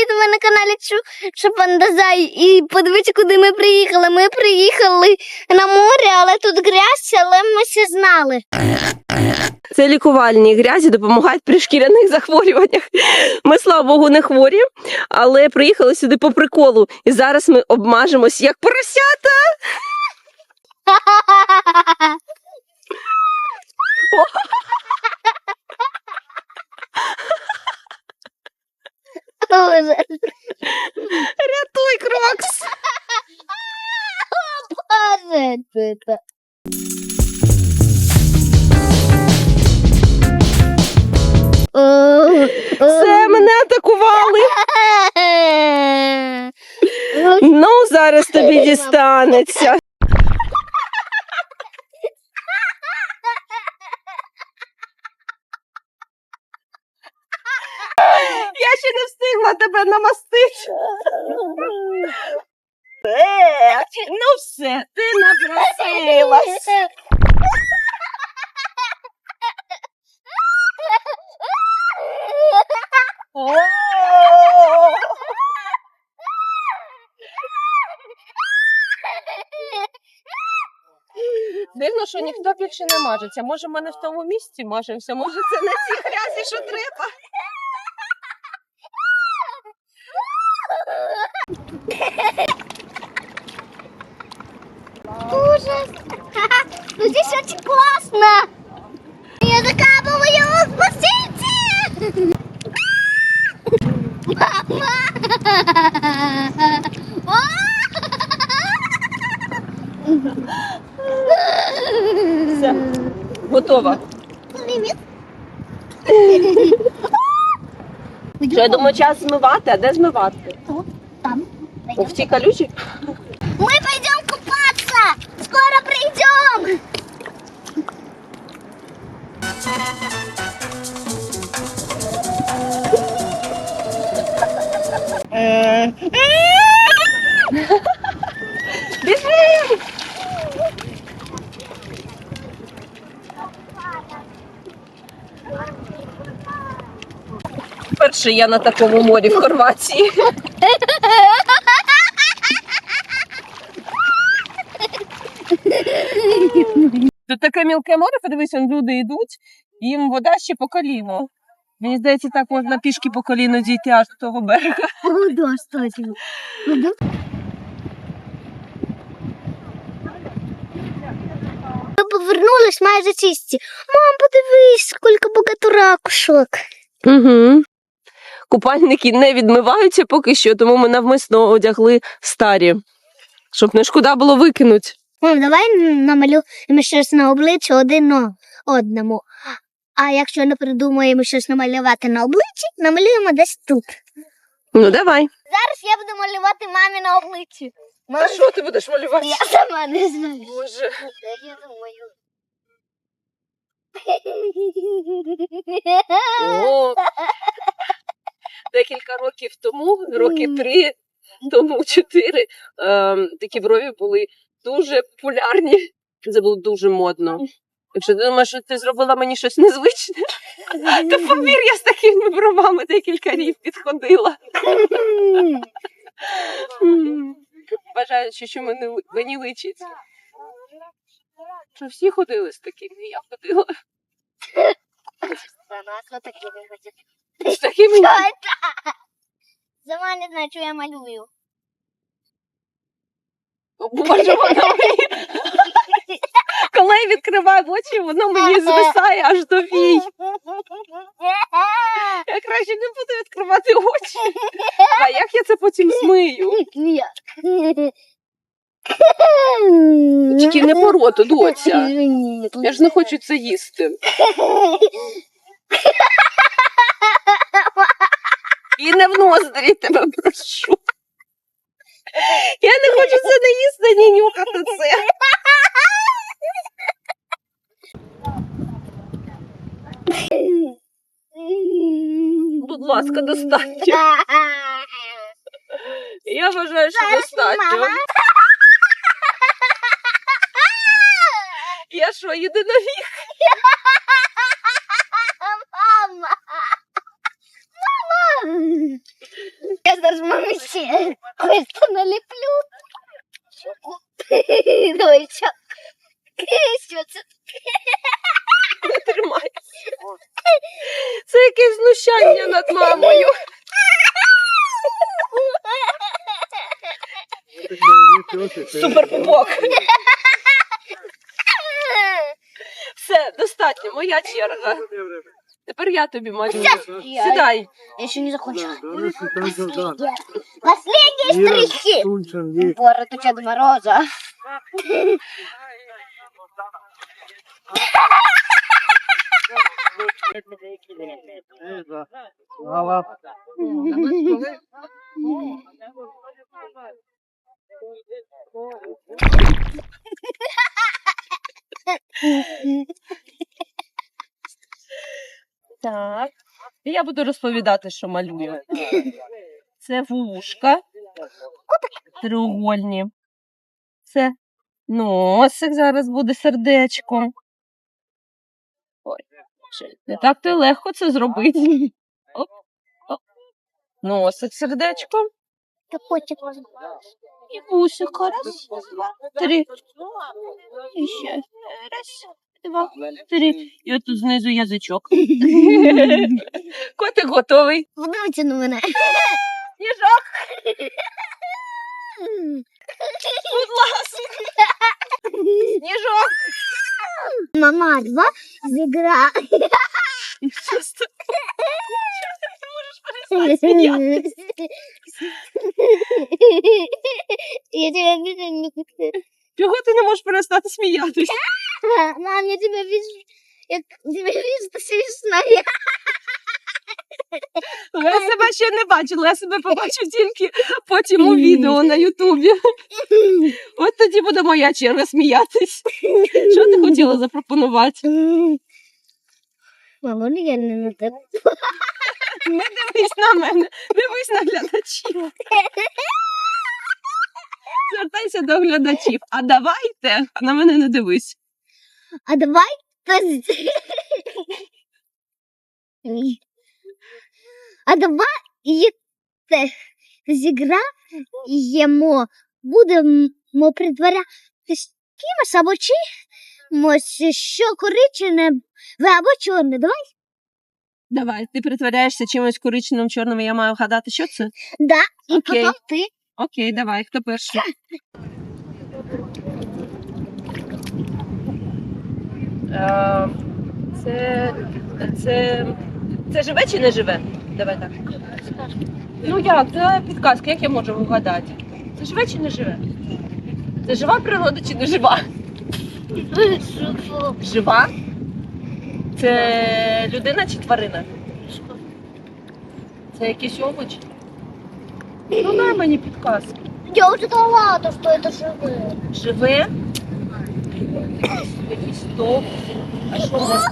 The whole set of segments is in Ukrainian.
Привіт, ви на каналі Шапандазай. І подивіться, куди ми приїхали. Ми приїхали на море, але тут грязь, але ми все знали. Це лікувальні грязі допомагають при шкіряних захворюваннях. Ми, слава Богу, не хворі, але приїхали сюди по приколу. І зараз ми обмажемось як поросята. Ужас. Рятуй, Крокс! Боже, це. Все, мене атакували. Ну, зараз тобі дістанеться. Я ще не встигла тебе намастити. Ну все, ти напросилась. Дивно, що ніхто більше не мажеться. Може, ми не в тому місці мажемося, може, це на цій грязі, що треба. Ужас. Ну здесь очень классно. Я закапываю спасите. Все, готова. Що, я думаю, час змивати, а де змивати? О, в цій калючі? Мы пойдем купаться. Скоро придем. Біжи! Перше я на такому морі в Хорватії. Тут таке мілке море, подивись, он люди йдуть, їм вода ще по коліно. Мені здається, так можна пішки по коліно дійти аж до того берега. Да, кстати. Ми повернулись майже чисті. Мам, подивись, скільки багато ракушок. Угу. Купальники не відмиваються поки що, тому ми навмисно одягли старі, щоб не шкода було викинути. Мам, давай намалюємо щось на обличчя один одному. А якщо не придумаємо щось намалювати на обличчі, намалюємо десь тут. Ну давай. Зараз я буду малювати мамі на обличчі. А що ти будеш малювати? Я сама не знаю. Боже. Я думаю. О, декілька років тому, роки три, тому чотири, ем, такі брові були дуже популярні. Це було дуже модно. Якщо ти думаєш, що ти зробила мені щось незвичне, то повір, я з такими бровами декілька років підходила. М. Вважаючи, що мене мені личить. Що всі ходили з такими, я ходила За такі виходять. з такими. Сама не знаю, що я малюю. Боже, воно мені. Коли я відкриваю очі, воно мені звисає аж до вій. Я краще не буду відкривати очі. А як я це потім змию? Тільки не по роту, доця. Я ж не хочу це їсти. І не в ноздрі тебе прошу. Я не хочу це не їсти, ні нюхати це. Будь ласка, достатньо. Я вважаю, що достатньо. Я що, єдиновіг? Мама. Мама. Я зараз мамі ще Ой, що? Це? Не тримай. Це якесь знущання над мамою. Супер пупок. Все, достатньо, моя черга. Тепер я тобі малюю. Сідай. Я ще не закончила. Да, Последние штрихи. Город у Деда Мороза. Так. І я буду розповідати, що малюю. Це вушка. Треугольні. Це носик зараз буде сердечком. Ой, не так то легко це зробити. Оп, оп. Носик сердечком. Капотик. І вусика. Раз, два, три. І ще раз, два, три. І от тут знизу язичок. Котик готовий. Подивіться на мене. Їжак, будь ласка. Сніжок. Мама, два зігра. Що з ти можеш перестати сміятися? Я тебя вижу. Чого ти не можеш перестати сміятися? Мам, я тебя вижу. Я тебя вижу, ты смешная. Я себе ще не бачила, я себе побачу тільки потім у відео на Ютубі. От тоді буде моя черга сміятись. Що ти хотіла запропонувати? Мама, ну я не на тебе. Не дивись на мене, дивись на глядачів. Звертайся до глядачів. А давайте, а на мене не дивись. А давай поз- А давай і те зіграємо, будемо притворятися кимось або чимось, що коричневе або чорне. Давай? Давай, ти притворяєшся чимось коричневим чорним, і я маю вгадати, що це? Да, і Окей. потім ти. Окей, давай, хто перший? Е, Це, це, це живе чи не живе? Давай так. Ну як, це підказка, як я можу вгадати? Це живе чи не живе? Це жива природа чи не жива? Жива? Це людина чи тварина? Це якийсь овоч? Ну дай мені підказку. Я уже дала, то, что это живое. Живе? Якийсь стовп. А що у нас?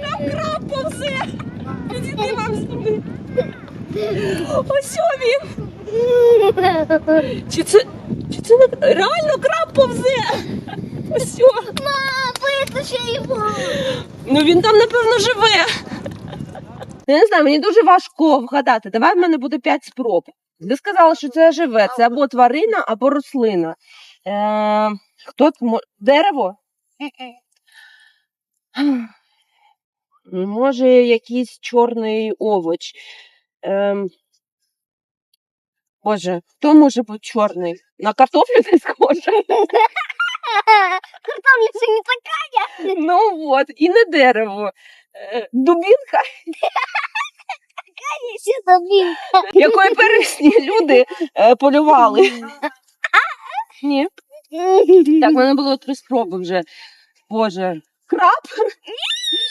Там краб повзе! Підійди вам сюди. Ось він! Чи реально краб повзе? Ось. Мам, вытащи его. Ну він там, напевно, живе. Я не знаю, мені дуже важко вгадати. Давай в мене буде 5 спроб. Ви сказали, що це живе. Це або тварина, або рослина. Е, хто мо- дерево? Може, якийсь чорний овоч. Ем, Боже, хто може бути чорний? На картоплю не схоже. Там лицо не такая. Ну от, і не дерево. Е, Дубінка, якої пересні люди е, полювали. Ні. Так, в мене було три спроби вже. Боже. Краб?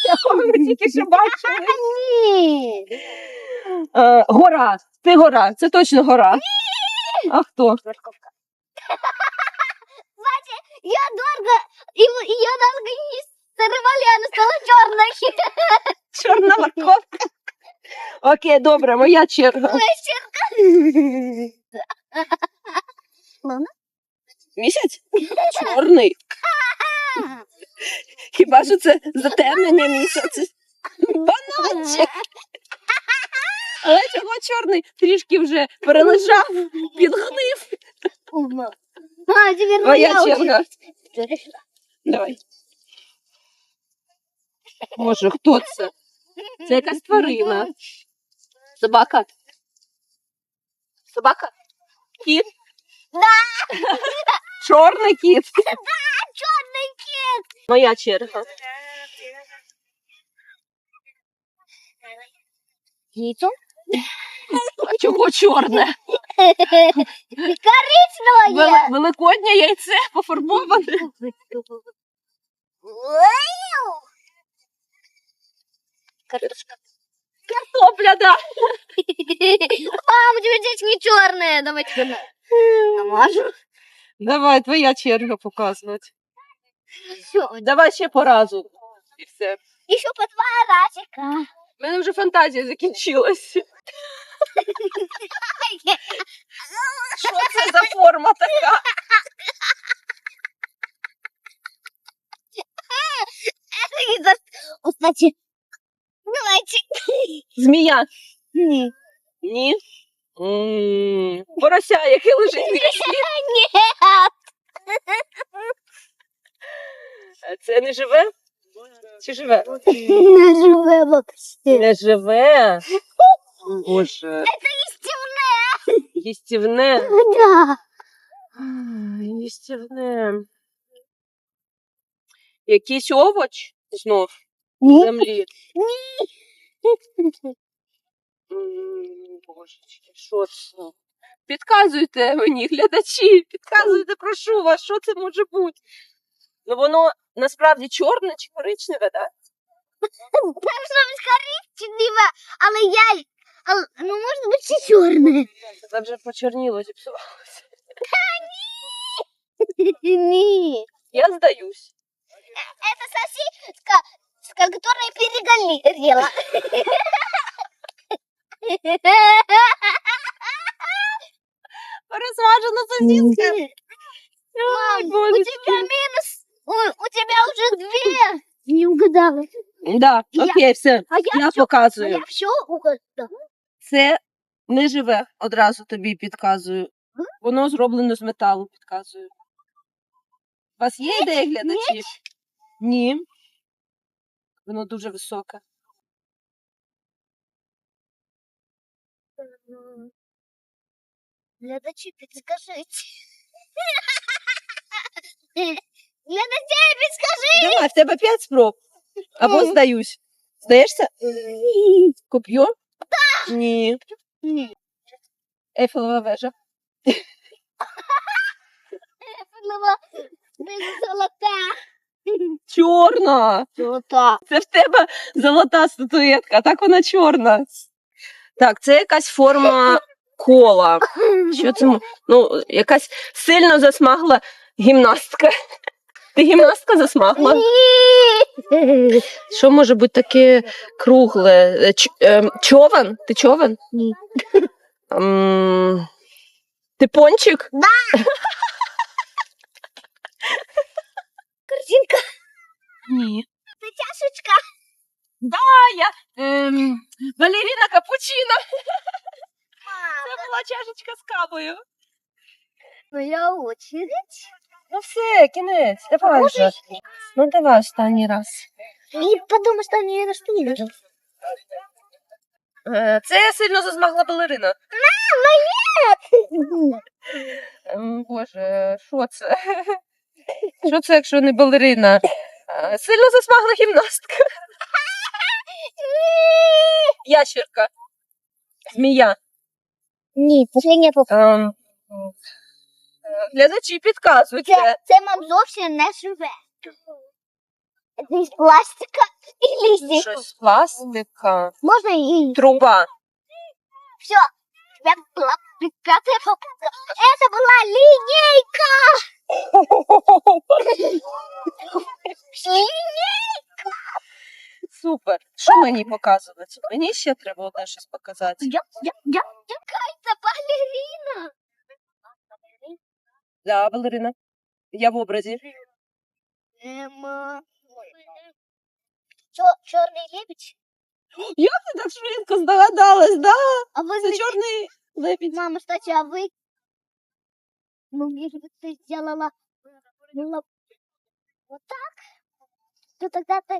Якого ми тільки що бачили. Нет. Е, гора. Ти гора, це точно гора. А хто? Морковка. Кстати, я долго, его- ее долго не срывали, она стала черной. Чорна морковка. Окей, добре, моя черга. Місяць? Чорний. Хіба що це затемнення місяця? Бананчик. чорний трішки вже перележав, підгнив. А, теперь моя черга. Давай. Боже, хто це? Це якась тварина. Собака. Собака? Кіт? Да. Чорний кіт. Чорний кіт. Моя черга. Яйцо? А чого чорне? Коричневое. Вели- Великоднє яйце пофарбоване. Картошка. Картопля, да. Мам, у тебя здесь не черное. Давай черное. Намажу. Давай, твоя черга показувати. Все. Давай ще по разу. І все. Еще по два разика. У мене вже фантазія закінчилась. Що це за форма така? Кстати, давайте. Змія. Ні. М, Порося, яке лежить в лісі. Це не живе? Чи живе? Живе вообще. Не живе. Боже. Їстівне. Да. Їстівне. Якийсь овоч знов в Ні. землі. М, Божечки, що це? Підказуйте мені, глядачі, підказуйте, прошу вас, що це може бути. Ну воно насправді чорне чи коричневе, так? Должно быть коричневое, але я... але- Ну, может быть, и черное. Це вже почерніло, зіпсувалося. Нет. Я здаюсь. Это сосиска, с которой перегорела. Пересмажена. Мам, у тебя минус. Ой, у тебя уже две. Не угадала. Да, Я- окей, все. А я, Я всё- а показую. я все угадала. Це не живе, одразу тобі підказую. Воно зроблено з металу, підказую. У вас є ідеї глядачів? Ні. Воно дуже високе. Глядачи, подскажите. Глядачи, подскажи. Давай, в тебе п'ять спроб. Або здаюсь. Здаєшся? Коп'ю? Ні. Ні. Ейфелева вежа. Була золота. Чорна! Золота. Це в тебе золота статуетка, а так вона чорна. Так, це якась форма кола. Що це? м- Ну, якась сильно засмагла гімнастка. Ти гімнастка засмагла? Ні. Що може бути таке кругле? Е, ч- ем, човен? Ти човен? Ні. Ем, Ти пончик? Картинка. Ні. Чашечка. А я ем, балеріна капучино. Чашечка з кавою. Моя очередь. Ну все, кінець, давай вже. Ну давай останній раз. И потому что они расстреляли. Е, Це я сильно засмагла балерина. Нет. Ем, Боже, що це? Що це, якщо не балерина? Е, Сильно засмагла гімнастка. Ящерка. Змія. Ні, последня попа. Ем, е, Глядачі підказуйте. Це, це мам зовсім не живе. Це із пластика і листик. Щось з пластика. Можна і Труба. все. Тебя была пятая попытка. Это была линейка. Линейка. Супер. Що мені показувати? Мені ще треба одне щось показати. Я, я, я, Какая-то балерина. Да, балерина. Я в образі. Эм, черный лебедь? Ти так швидко здогадалась, да? А ви Це чорний лебідь. Мама, кстати, а вы... Ну, если бы ты сделала было вот так, то тогда ты...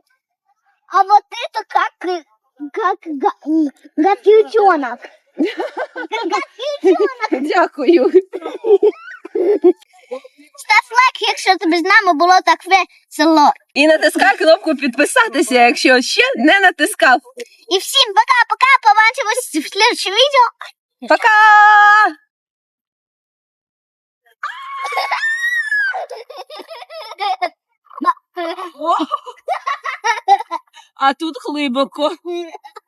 А вот это как, э, как га- м, гадючонок. Дякую. Став лайк, якщо тобі з нами було так весело. І натискай кнопку підписатися, якщо ще не натискав. І всім пока-пока, побачимось в следующем відео. Пока! А тут глибоко.